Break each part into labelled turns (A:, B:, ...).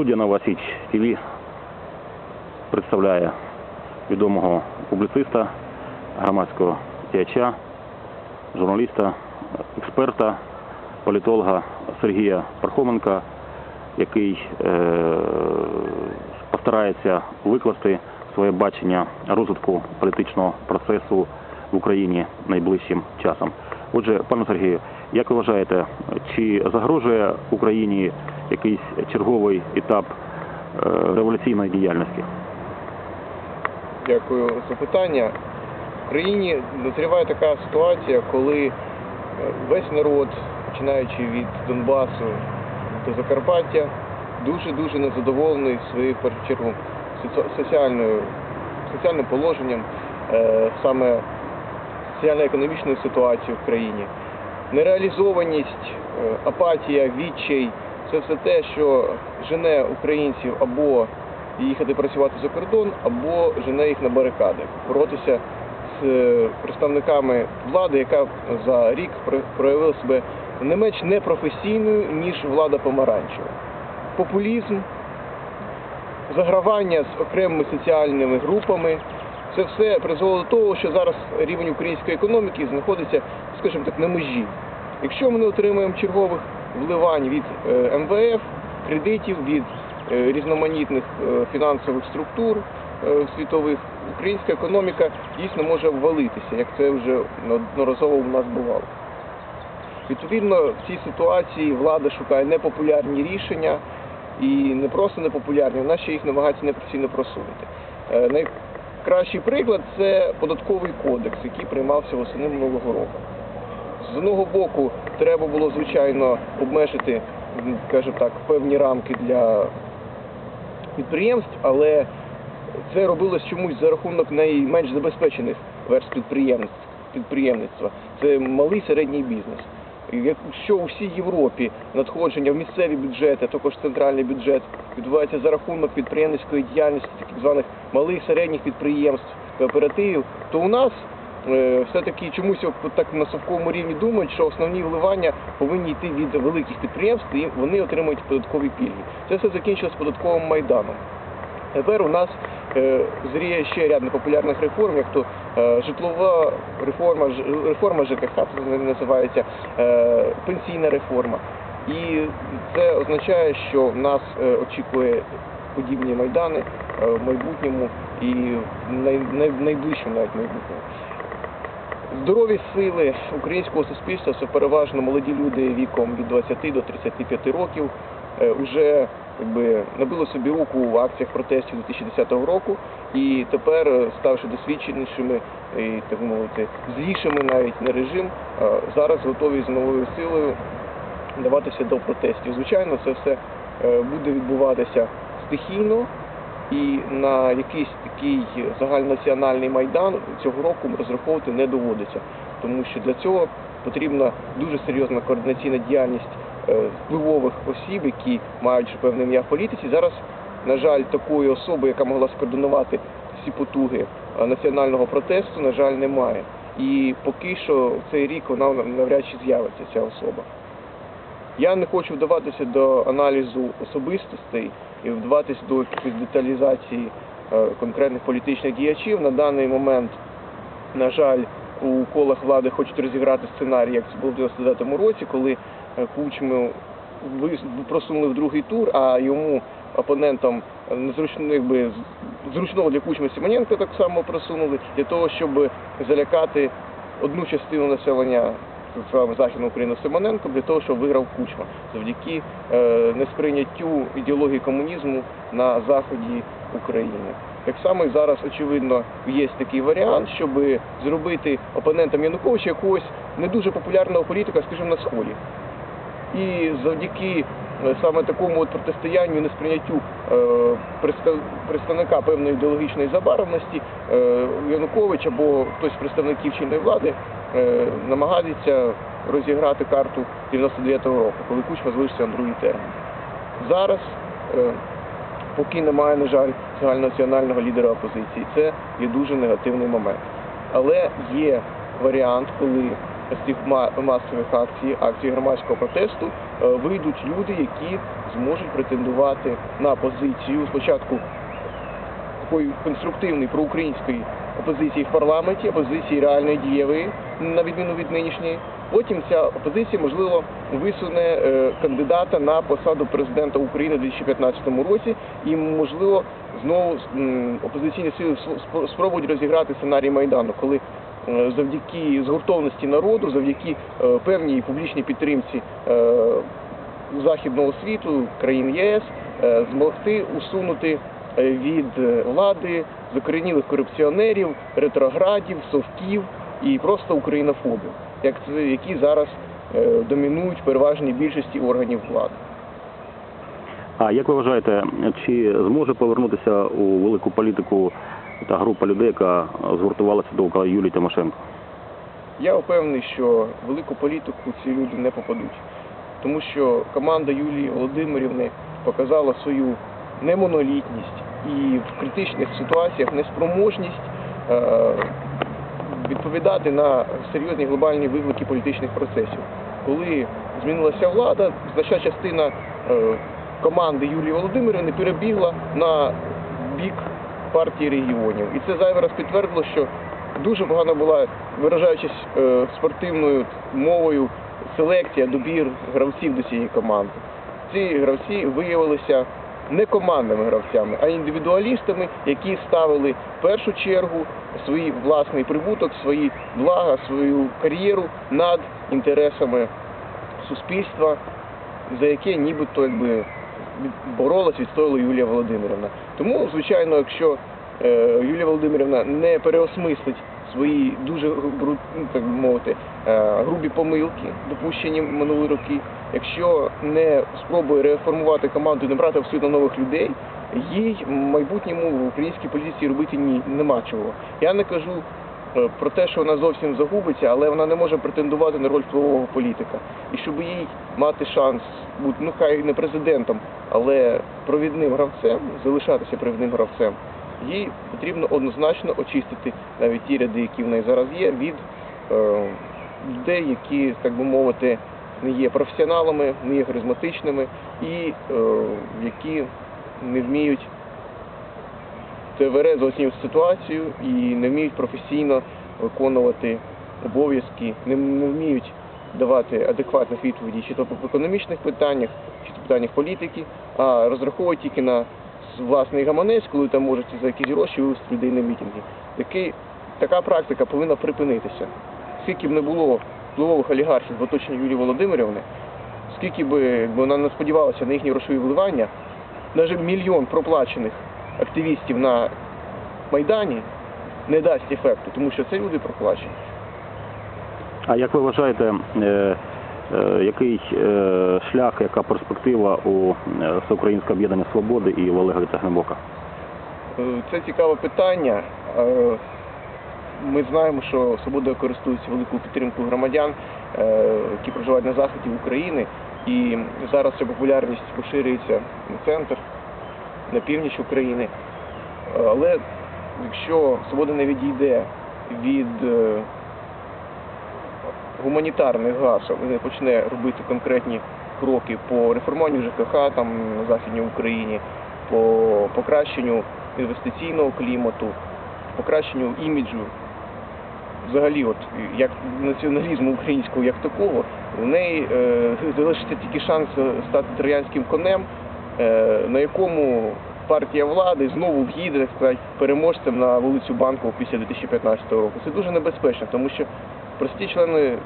A: Студія Нова Січ ТВ представляє відомого публіциста, громадського діяча, журналіста, експерта, політолога Сергія Пархоменка, який е, постарається викласти своє бачення розвитку політичного процесу в Україні найближчим часом. Отже, пане Сергію, як ви вважаєте, чи загрожує Україні якийсь черговий етап е, революційної діяльності?
B: Дякую за питання. В країні назріває така ситуація, коли е, весь народ, починаючи від Донбасу до Закарпаття, дуже-дуже незадоволений своєю першу чергу соціальним положенням, е, саме соціально-економічною ситуацією в країні. Нереалізованість, е, апатія, відчай це все те, що жене українців або їхати працювати за кордон, або жене їх на барикади, боротися з е, представниками влади, яка за рік про- проявила себе не менш непрофесійною, ніж влада помаранчева. Популізм, загравання з окремими соціальними групами. Це все призвело до того, що зараз рівень української економіки знаходиться, скажімо так, на межі. Якщо ми не отримаємо чергових вливань від е, МВФ, кредитів, від е, різноманітних е, фінансових структур світових, українська економіка дійсно може обвалитися, як це вже неодноразово у нас бувало. Відповідно, в цій ситуації влада шукає непопулярні рішення і не просто непопулярні, вона ще їх намагається непрофесійно просунути. Найкращий приклад це податковий кодекс, який приймався восени минулого року. З одного боку, треба було звичайно обмежити, так, певні рамки для підприємств, але це робилось чомусь за рахунок найменш забезпечених підприємств, підприємництва. Це малий середній бізнес. Якщо у всій Європі надходження в місцеві бюджети, а також центральний бюджет відбувається за рахунок підприємницької діяльності так званих малих середніх підприємств, кооперативів, то у нас е, все-таки чомусь так на совковому рівні думають, що основні вливання повинні йти від великих підприємств, і вони отримують податкові пільги. Це все закінчилось податковим майданом. Тепер у нас е, зріє ще ряд непопулярних реформ, як то житлова реформа, реформа ЖКХ, це називається е, пенсійна реформа. І це означає, що нас е, очікує подібні майдани е, в майбутньому і в най, най, найближчому навіть майбутньому. Здорові сили українського суспільства це переважно молоді люди віком від 20 до 35 років. е, Уже якби набили собі руку в акціях протестів 2010 року, і тепер, е, ставши досвідченішими і так мовити, злішими навіть на режим, зараз готові з новою силою даватися до протестів. Звичайно, це все е, буде відбуватися стихійно, і на якийсь такий загальнонаціональний майдан цього року розраховувати не доводиться, тому що для цього потрібна дуже серйозна координаційна діяльність впливових осіб, які мають певне ім'я в політиці. Зараз, на жаль, такої особи, яка могла скоординувати всі потуги е, національного протесту, на жаль, немає. І поки що цей рік вона навряд чи з'явиться ця особа. Я не хочу вдаватися до аналізу особистостей і вдаватися до якихось деталізації е, конкретних політичних діячів. На даний момент, на жаль, у колах влади хочуть розіграти сценарій, як це було в 99-му році, коли е, Кучму просунули в другий тур, а йому опонентам е, незручно, якби зручного для Кучми Симоненка так само просунули для того, щоб залякати одну частину населення Західну Україну Симоненко для того, щоб виграв Кучма завдяки е, несприйняттю ідеології комунізму на заході України. Так само і зараз, очевидно, є такий варіант, щоб зробити опонентам Януковича якогось не дуже популярного політика, скажімо, на сході. І завдяки е, саме такому от протистоянню, несприйняттю е, представника певної ідеологічної забарвності, е, Янукович або хтось з представників чинної влади намагається розіграти карту 99-го року, коли Кучма залишився на другий термін. Зараз, поки немає, на жаль, загальнонаціонального лідера опозиції, це є дуже негативний момент. Але є варіант, коли з цих ма- масових акцій, акцій громадського протесту, е, вийдуть люди, які зможуть претендувати на позицію спочатку такої конструктивної проукраїнської опозиції в парламенті, опозиції реальної дієвої, на відміну від нинішньої. Потім ця опозиція, можливо, висуне е, кандидата на посаду президента України у 2015 році, і можливо знову опозиційні сили спро- спробують розіграти сценарій майдану, коли завдяки згуртованості народу, завдяки е, певній публічній підтримці е, західного світу, країн ЄС, е, змогти усунути е, від е, влади закоренілих корупціонерів, ретроградів, совків і просто українофобів, як які зараз е, домінують в переважній більшості органів влади.
A: А як ви вважаєте, чи зможе повернутися у велику політику та група людей, яка згуртувалася довкола Юлії Тимошенко?
B: Я впевнений, що в велику політику ці люди не попадуть, тому що команда Юлії Володимирівни показала свою немонолітність і в критичних ситуаціях неспроможність е, відповідати на серйозні глобальні виклики політичних процесів. Коли змінилася влада, значна частина е, команди Юлії Володимирівни перебігла на бік партії регіонів. І це зайвий раз підтвердило, що дуже погано була, виражаючись е, спортивною мовою, селекція, добір гравців до цієї команди. Ці гравці виявилися не командними гравцями, а індивідуалістами, які ставили в першу чергу свій власний прибуток, свої блага, свою кар'єру над інтересами суспільства, за яке нібито якби боролась, відстояла Юлія Володимирівна. Тому, звичайно, якщо е, Юлія Володимирівна не переосмислить свої дуже ну, так би мовити, е, грубі помилки, допущені минулі роки, якщо не спробує реформувати команду і не брати абсолютно нових людей, їй в майбутньому в українській політиці робити ні нема чого. Я не кажу про те, що вона зовсім загубиться, але вона не може претендувати на роль впливового політика. І щоб їй мати шанс бути, ну хай не президентом, але провідним гравцем, залишатися провідним гравцем, їй потрібно однозначно очистити навіть ті ряди, які в неї зараз є, від е, людей, які, так би мовити, не є професіоналами, не є харизматичними і е, які не вміють тверезо оцінювати ситуацію і не вміють професійно виконувати обов'язки, не, вміють давати адекватних відповідей чи то по економічних питаннях, чи то питаннях політики, а розраховують тільки на власний гаманець, коли там можуть за якісь гроші вивести людей на мітинги. Такий, така практика повинна припинитися. Скільки б не було впливових олігархів в оточенні Юлії Володимирівни, скільки якби вона не сподівалася на їхні грошові вливання, навіть мільйон проплачених активістів на Майдані не дасть ефекту, тому що це люди проплачені.
A: А як ви вважаєте, е, е, який е, шлях, яка перспектива у Всеукраїнського об'єднання свободи і в Олега Тягнебока?
B: Це цікаве питання. Ми знаємо, що свобода користується великою підтримкою громадян, які проживають на заході України. І зараз ця популярність поширюється на центр, на північ України. Але якщо свобода не відійде від е, гуманітарних гасел і не почне робити конкретні кроки по реформуванню ЖКХ там на Західній Україні, по покращенню інвестиційного клімату, покращенню іміджу, взагалі, от як націоналізму українського як такого, в неї е, залишиться тільки шанс стати троянським конем, на якому партія влади знову в'їде, сказати, переможцем на вулицю Банкову після 2015 року. Це дуже небезпечно, тому що прості члени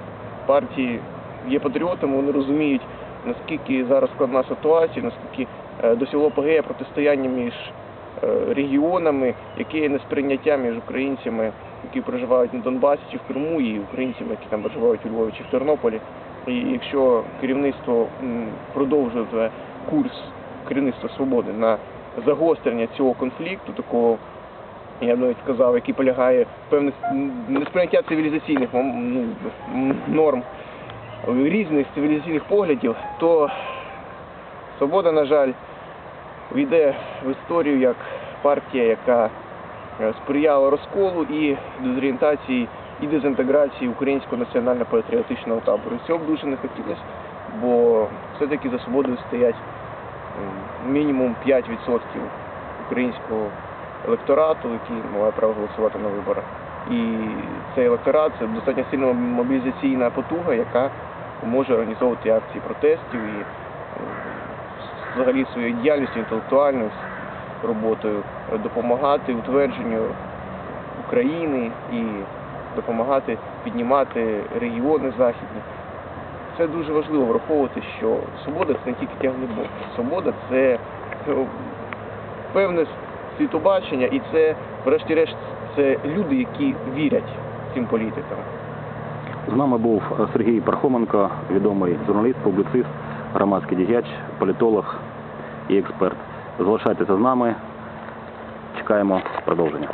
B: партії є патріотами, вони розуміють, наскільки зараз складна ситуація, наскільки е, досягло апогея протистояння між е, регіонами, яке є несприйняття між українцями, які проживають на Донбасі чи в Криму, і українцями, які там проживають у Львові чи в Тернополі. І якщо керівництво продовжує курс керівництва свободи на загострення цього конфлікту, такого я б навіть сказав, який полягає в певних несприйняття цивілізаційних ну, норм, різних цивілізаційних поглядів, то свобода, на жаль, війде в історію як партія, яка е, сприяла розколу і дезорієнтації і дезінтеграції українського національно-патріотичного табору. Цього б дуже не хотілося, бо все-таки за свободою стоять мінімум 5% українського електорату, який має право голосувати на виборах. І цей електорат це достатньо сильна мобілізаційна потуга, яка може організовувати акції протестів і е, взагалі своєю діяльністю інтелектуальною роботою допомагати утвердженню України і допомагати піднімати регіони західні. Це дуже важливо враховувати, що свобода це не тільки тягне Бог. Свобода це ну, певне світобачення, і це, врешті-решт, це люди, які вірять цим політикам.
A: З нами був Сергій Пархоменко, відомий журналіст, публіцист, громадський діяч, політолог і експерт. Залишайтеся з нами. Чекаємо продовження.